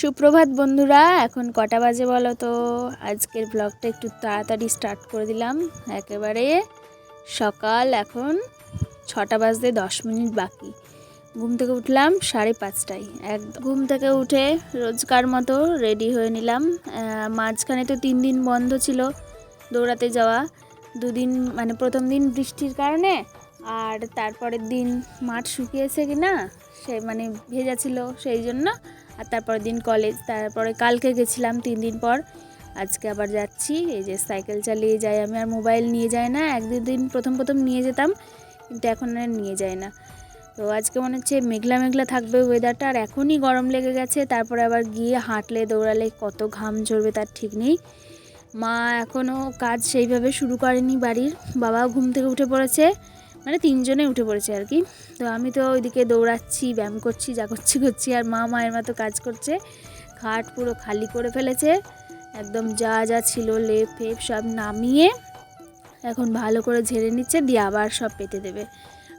সুপ্রভাত বন্ধুরা, এখন কটা বাজে বলো তো? আজকের ব্লগটা একটু তাড়াতাড়ি স্টার্ট করে দিলাম। একেবারে সকাল এখন ছটা বাজতে দশ মিনিট বাকি। ঘুম থেকে উঠলাম সাড়ে পাঁচটায়। এক ঘুম থেকে উঠে রোজকার মতো রেডি হয়ে নিলাম। মাঝখানে তো তিন দিন বন্ধ ছিল দৌড়াতে যাওয়া। দুদিন মানে প্রথম দিন বৃষ্টির কারণে আর তারপরের দিন মাঠ শুকিয়েছে কি না সে মানে ভেজা ছিল সেই জন্য আর তারপরের দিন কলেজ তারপরে কালকে গেছিলাম তিন দিন পর। আজকে আবার যাচ্ছি, এই যে সাইকেল চালিয়ে যাই আমি, আর মোবাইল নিয়ে যাই না এক দিন প্রথম প্রথম নিয়ে যেতাম, কিন্তু এখন আর নিয়ে যাই না। তো আজকে মনে হচ্ছে মেঘলা মেঘলা থাকবে ওয়েদারটা আর এখনই গরম লেগে গেছে, তারপরে আবার গিয়ে হাঁটলে, দৌড়ালে কত ঘাম ঝরবে তার ঠিক নেই। মা এখনও কাজ সেইভাবে শুরু করেনি বাড়ির, বাবাও ঘুম থেকে উঠে পড়েছে মানে তিনজনে উঠে পড়েছে আর কি। তো আমি তো ওইদিকে দৌড়াচ্ছি, ব্যায়াম করছি, যা করছি করছি, আর মা মায়ের মতো কাজ করছে। খাট পুরো খালি করে ফেলেছে। একদম যা যা ছিল লেপ ফেপ সব নামিয়ে এখন ভালো করে ঝেড়ে নিচ্ছে, দিয়ে আবার সব পেতে দেবে।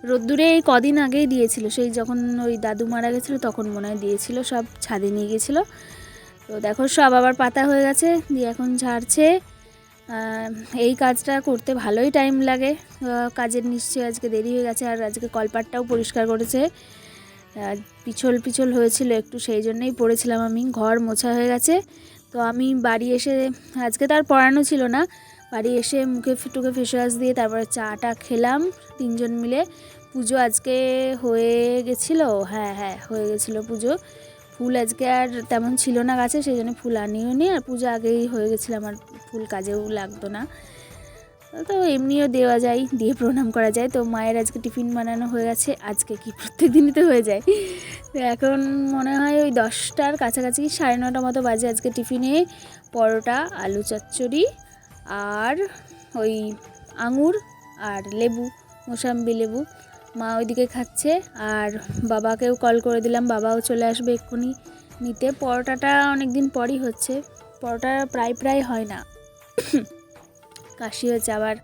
রোদ্দুরে এই কদিন আগেই দিয়েছিল, সেই যখন ওই দাদু মারা গেছিল তখন মনে হয় দিয়েছিল, সব ছাদে নিয়ে গেছিল। তো দেখো সব আবার পাতা হয়ে গেছে, দিয়ে এখন ঝাড়ছে। এই কাজটা করতে ভালোই টাইম লাগে। কাজের নিশ্চয়ই আজকে দেরি হয়ে গেছে আর আজকে কলপাটটাও পরিষ্কার করেছে। পিছল পিছল হয়েছিল একটু, সেই জন্যই পড়েছিলাম আমি। ঘর মোছা হয়ে গেছে। তো আমি বাড়ি এসে, আজকে তার পড়ানো ছিল না, বাড়ি এসে মুখে টুকে ফেস ওয়াশ দিয়ে তারপরে চাটা খেলাম তিনজন মিলে। পুজো আজকে হয়ে গেছিল? হ্যাঁ হ্যাঁ হয়ে গেছিল পুজো। ফুল আজকে আর তেমন ছিল না গাছে, সেই জন্য ফুল আনিও নি। আর পুজো আগেই হয়ে গেছিল, আমার ফুল কাজেও লাগতো না। তো এমনিও দেওয়া যায়, দিয়ে প্রণাম করা যায়। তো মায়ের আজকে টিফিন বানানো হয়ে গেছে, আজকে কি প্রত্যেক দিনই তো হয়ে যায়। তো এখন মনে হয় ওই দশটার কাছাকাছি, সাড়ে নটা মতো বাজে আজকে টিফিনে। পরোটা, আলু চচ্চড়ি আর ওই আঙুর আর লেবু, মোসাম্বি লেবু। মা ওইদিকে খাচ্ছে আর বাবাকেও কল করে দিলাম, বাবাও চলে আসবে এক্ষুনি নিতে। পরোটাটা অনেক দিন পরই হচ্ছে, পরোটা প্রায় প্রায় হয় না। কাশি হয়েছে আবার।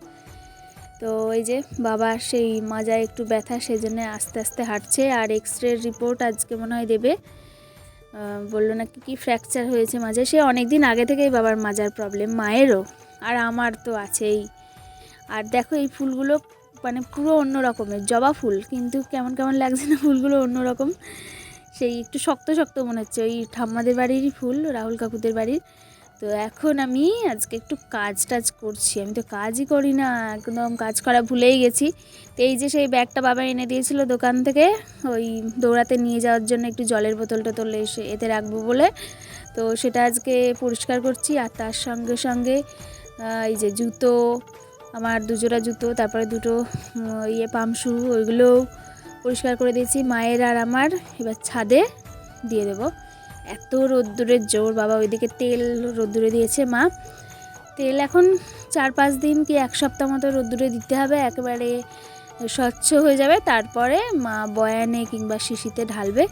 তো এই যে বাবার সেই মাজায় একটু ব্যথা সেই জন্য আস্তে আস্তে হাঁটছে আর এক্স রে রিপোর্ট আজকে মনে হয় দেবে। বলল নাকি কি ফ্র্যাকচার হয়েছে মাঝে সে অনেক দিন আগে থেকেই বাবার মাজার প্রবলেম মায়েরও। আর আমার তো আছেই। আর দেখো এই ফুলগুলো মানে পুরো অন্য রকমের, জবা ফুল। কিন্তু কেমন কেমন লাগছে না ফুলগুলো অন্য রকম, সেই একটু শক্ত শক্ত মনে হচ্ছে। ওই ঠাম্মাদের বাড়িরই ফুল, রাহুল কাকুদের বাড়ির। তো এখন আমি আজকে একটু কাজ টাজ করছি। আমি তো কাজই করি না, একদম কাজ করা ভুলেই গেছি। তো এই যে সেই ব্যাগটা বাবা এনে দিয়েছিল দোকান থেকে, ওই দৌড়াতে নিয়ে যাওয়ার জন্য একটু জলের বোতল টোতল এসে, এতে রাখব বলে। তো সেটা আজকে পরিষ্কার করছি, আর তার সঙ্গে সঙ্গে এই যে জুতো আমার দুজোড়া জুতো, তারপরে দুটো ইয়ে পামশু ওইগুলো পরিষ্কার করে দিয়েছি। মায়ের আর আমার, এবার ছাদে দিয়ে দেবো। এত রোদ্দুরের জোর, বাবা ওইদিকে তেল রোদ্দুরে দিয়েছে মা। তেল এখন চার পাঁচ দিন কি এক সপ্তাহ মতো রোদ্দুরে দিতে হবে, একেবারে স্বচ্ছ হয়ে যাবে। তারপরে মা বয়ানে কিংবা শিশিতে ঢালবে।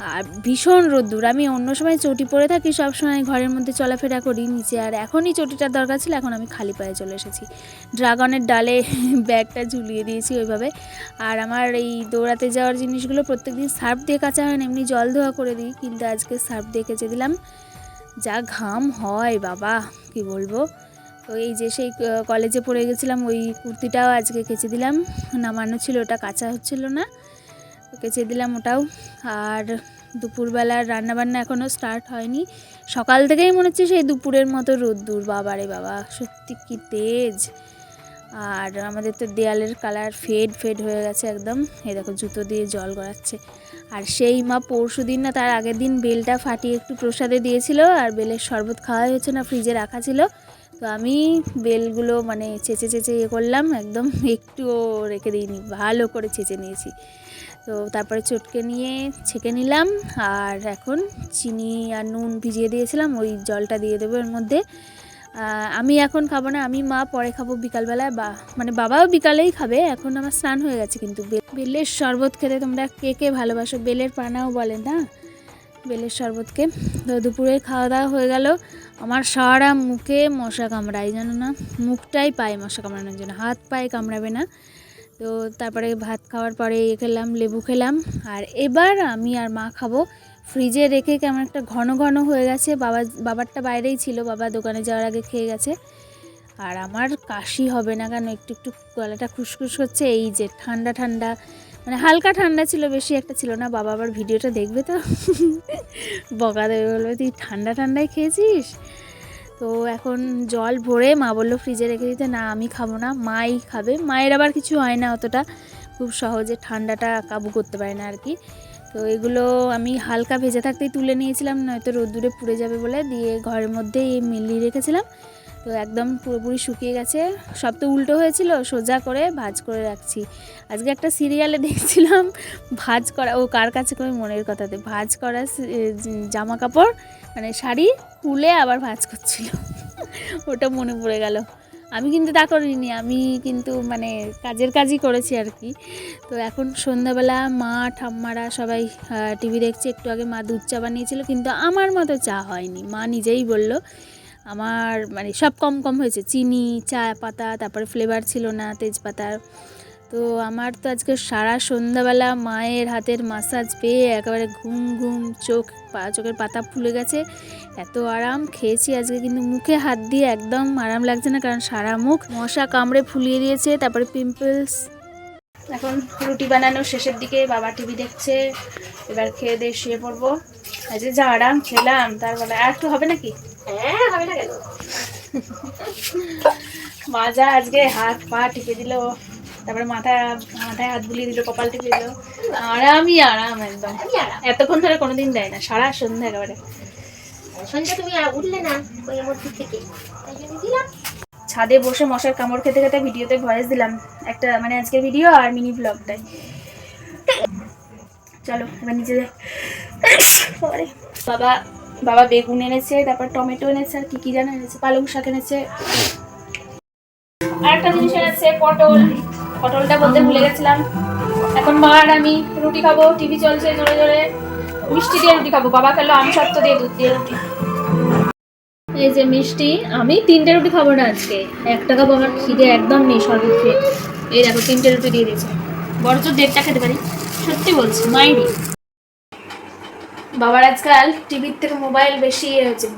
আর ভীষণ রোদ্দুর। আমি অন্য সময় চটি পরে থাকি সব সময় ঘরের মধ্যে চলাফেরা করি নিচে। আর এখনই চটিটার দরকার ছিল, এখন আমি খালি পায়ে চলে এসেছি। ড্রাগনের ডালে ব্যাগটা ঝুলিয়ে দিয়েছি ওইভাবে। আর আমার এই দৌড়াতে যাওয়ার জিনিসগুলো প্রত্যেকদিন সার্ফ দিয়ে কাচা হয় না, এমনি জল ধোয়া করে দিই। কিন্তু আজকে সার্ফ দিয়ে কেচে দিলাম। যা ঘাম হয়, বাবা, কি বলব। তো এই যে সেই কলেজে পড়ে গেছিলাম, ওই কুর্তিটাও আজকে কেচে দিলাম। নামানো ছিল, ওটা কাঁচা হচ্ছিল না। কেচে দিলাম ওটাও। আর দুপুরবেলার রান্নাবান্না এখনও স্টার্ট হয়নি। সকাল থেকেই মনে হচ্ছে সেই দুপুরের মতো রোদ্দুর। বাবারে বাবা, সত্যি কি তেজ। আর আমাদের তো দেয়ালের কালার ফেড ফেড হয়ে গেছে একদম। এই দেখো, জুতো দিয়ে জল গড়াচ্ছে। আর সেই মা পরশু দিন না, তার আগের দিন বেলটা ফাটিয়ে একটু প্রসাদে দিয়েছিল। আর বেলের শরবত খাওয়া হয়েছে না ফ্রিজে রাখা ছিল। তো আমি বেলগুলো মানে চেঁচে চেঁচে ইয়ে করলাম একদম। একটুও রেখে দিইনি, ভালো করে চেঁচে নিয়েছি। তো তারপরে চটকে নিয়ে ছেঁকে নিলাম আর এখন চিনি আর নুন ভিজিয়ে দিয়েছিলাম, ওই জলটা দিয়ে দেবো এর মধ্যে। আমি এখন খাব না, আমি মা পরে খাব বিকালবেলায়, বা মানে বাবাও বিকালেই খাবে, এখন আমার স্নান হয়ে গেছে কিন্তু বেলের শরবত খেতে তোমরা কে কে ভালোবাসো? বেলের পানাও বলে না বেলের শরবতকে। তো দুপুরে খাওয়া দাওয়া হয়ে গেল, আমার সারা মুখে মশা কামড়ায়, জানো না? মুখটাই পায় মশা কামড়ানোর জন্য, হাত পায়ে কামড়াবে না। তো তারপরে ভাত খাওয়ার পরে ইয়ে খেলাম, লেবু খেলাম। আর এবার আমি আর মা খাব। ফ্রিজে রেখে কেমন একটা ঘন ঘন হয়ে গেছে। বাবা, বাবারটা বাইরেই ছিল, বাবা দোকানে যাওয়ার আগে খেয়ে গেছে। আর আমার কাশি হবে না কেন? একটু একটু গলাটা খুসখুস করছে এই যে ঠান্ডা ঠান্ডা মানে হালকা ঠান্ডা ছিল, বেশি একটা ছিল না। বাবা আবার ভিডিওটা দেখবে তো? বকা দেবে, বলবে, তুই ঠান্ডা, ঠান্ডাই খেয়েছিস? তো এখন জল ভরে মা বলল, ফ্রিজে রেখে দিতে। না, আমি খাব না, মাই খাবে। মায়ের আবার কিছু হয় না অতটা, খুব সহজে ঠান্ডাটা কাবু করতে পারে না আর কি তো এগুলো আমি হালকা ভেজে থাকতেই তুলে নিয়েছিলাম, নয়তো রোদ্দুরে পুড়ে যাবে বলে, দিয়ে ঘরের মধ্যেই মিলিয়ে রেখেছিলাম। তো একদম পুরোপুরি শুকিয়ে গেছে। সব তো উল্টো হয়েছিল, সোজা করে ভাজ করে রাখছি। আজকে একটা সিরিয়ালে দেখছিলাম, ভাজ করা, ও কার কাছে করে মনের কথাতে, ভাজ করা জামা কাপড় মানে শাড়ি খুলে আবার ভাজ করছিল। ওটা মনে পড়ে গেল। আমি কিন্তু তা করিনি, আমি কিন্তু মানে কাজের কাজই করেছি আর কি। তো এখন সন্ধ্যাবেলা মা, ঠাম্মারা সবাই টিভি দেখছে, একটু আগে মা দুধ চা বানিয়েছিল, কিন্তু আমার মতো চা হয়নি। মা নিজেই বলল আমার মানে সব কম কম হয়েছে। চিনি চা পাতা তারপরে ফ্লেভার ছিল না তেজপাতার তো আমার তো আজকে সারা সন্ধ্যাবেলা মায়ের হাতের মাসাজ পেয়ে একেবারে ঘুম ঘুম চোখ চোখের পাতা ফুলে গেছে। এত আরাম খেয়েছি আজকে, কিন্তু মুখে হাত দিয়ে একদম আরাম লাগছে না, কারণ সারা মুখ মশা কামড়ে ফুলিয়ে দিয়েছে, তারপরে পিম্পলস এখন রুটি বানানোর শেষের দিকে, বাবা টিভি দেখছে। এবার খেয়ে দিয়ে শুয়ে পড়ব। আজকে যা আরাম খেলাম তারপরে আর একটু হবে নাকি? মাজা আজকে হাত পা টিপে দিল তারপরে মাথা মাথায় হাত বুলিয়ে দিল কপাল টিপে দিল। আরামই আরাম একদম। এতক্ষণ ধরে কোনোদিন দেয় না সারা সন্ধ্যা একেবারে। সন্ধ্যা তুমি উঠলে না ওই মধ্যে থেকে? দিলাম। ছাদে বসে মশার কামড় খেতে খেতে ভিডিওতে ভয়েস দিলাম। একটা মানে আজকে ভিডিও আর মিনি ব্লগটাই চলো এবার যাই বাবা বাবা বেগুন এনেছে, তারপর টমেটো এনেছে, আর কি কি যেন এনেছে, পালং শাক এনেছে। আর একটা জিনিস এনেছে, পটল। পটলটা বলতে ভুলে গেছিলাম। এখন মা আর আমি রুটি খাব, টিভি চলছে জোরে জোরে। মিষ্টি দিয়ে রুটি খাব। বাবা খেলো আমি সত্য দিয়ে, দুধ দিয়ে রুটি। এই যে মিষ্টি, আমি তিনটে রুটি খাব না আজকে। একটা খাব আমার খিদে একদম নেই শরবত খেয়ে এই দেখো, তিনটে রুটি দিয়ে দিয়েছে। বড় তো দেড়টা খেতে পারি। সত্যি বলছি, মাইরি। বাবার আজকাল টিভির থেকে মোবাইল বেশি ইয়ে হচ্ছে।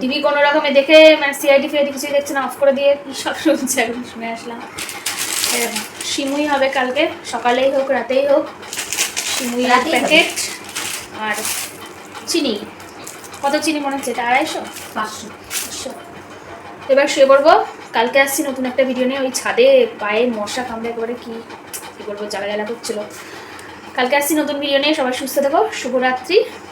টিভি কোনো রকমে দেখে মানে সিআইডি ফিআইডি কিছুই দেখছে না অফ করে দিয়ে কি সব শুনছে এখন শুনে আসলাম। সিমুই হবে কালকে সকালেই হোক রাতেই হোক। সিমুই এক প্যাকেট আর চিনি। কত চিনি মনে হচ্ছে? এটা আড়াইশো? পাঁচশো। আচ্ছা। এবার শুয়ে পড়ব। কালকে আসছি নতুন একটা ভিডিও নিয়ে ওই ছাদে পায়ে মশা কামড়ে একেবারে কি কী বলব জ্বালা জ্বালা করছিল। কালকে আসছি নতুন ভিডিও নিয়ে সবাই সুস্থ থেকো শুভরাত্রি।